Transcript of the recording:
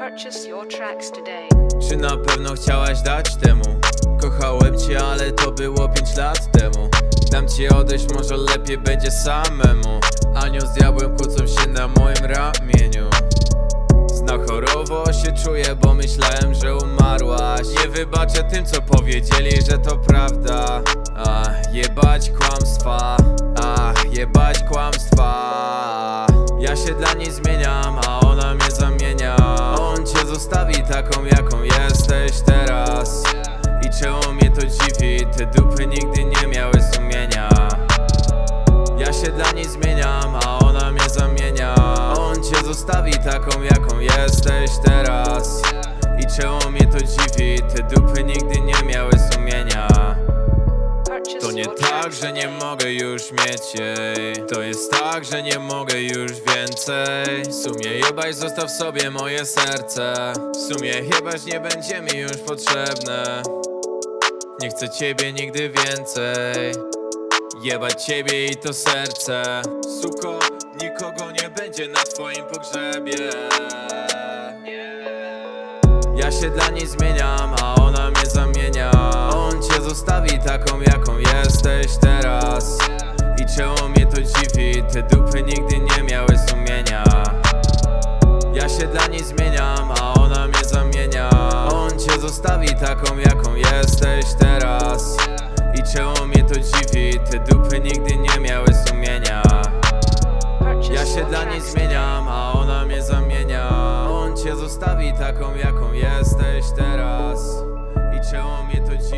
Purchase your tracks today. Czy na pewno chciałaś dać temu? Kochałem cię, ale to było 5 lat temu. Dam ci odejść, może lepiej będzie samemu. Anioł z diabłem kłócą się na moim ramieniu. Znachorowo się czuję, bo myślałem, że umarłaś. Nie wybaczę tym, co powiedzieli, że to prawda. Ach, jebać kłamstwa zostawi taką, jaką jesteś teraz. I czemu mnie to dziwi, te dupy nigdy nie miały sumienia. Ja się dla niej zmieniam, a ona mnie zamienia. On cię zostawi taką, jaką jesteś teraz. I czemu mnie to dziwi, te dupy nigdy nie miały sumienia To nie tak, że nie mogę już mieć jej. To jest tak, że nie mogę już więcej. W sumie jebać zostaw sobie moje serce. W sumie jebać nie będzie mi już potrzebne. Nie chcę ciebie nigdy więcej. Jebać ciebie i to serce. Suko, nikogo nie będzie na twoim pogrzebie. Ja się dla niej zmieniam, a ona mnie zamienia. On cię zostawi taką, jaką te dupy nigdy nie miały sumienia. Ja się dla niej zmieniam, a ona mnie zamienia. On cię zostawi taką, jaką jesteś teraz. I czemu mnie to dziwi, te dupy nigdy nie miały sumienia. Ja się dla niej zmieniam, a ona mnie zamienia. On cię zostawi taką, jaką jesteś teraz. I czemu mnie to dziwi,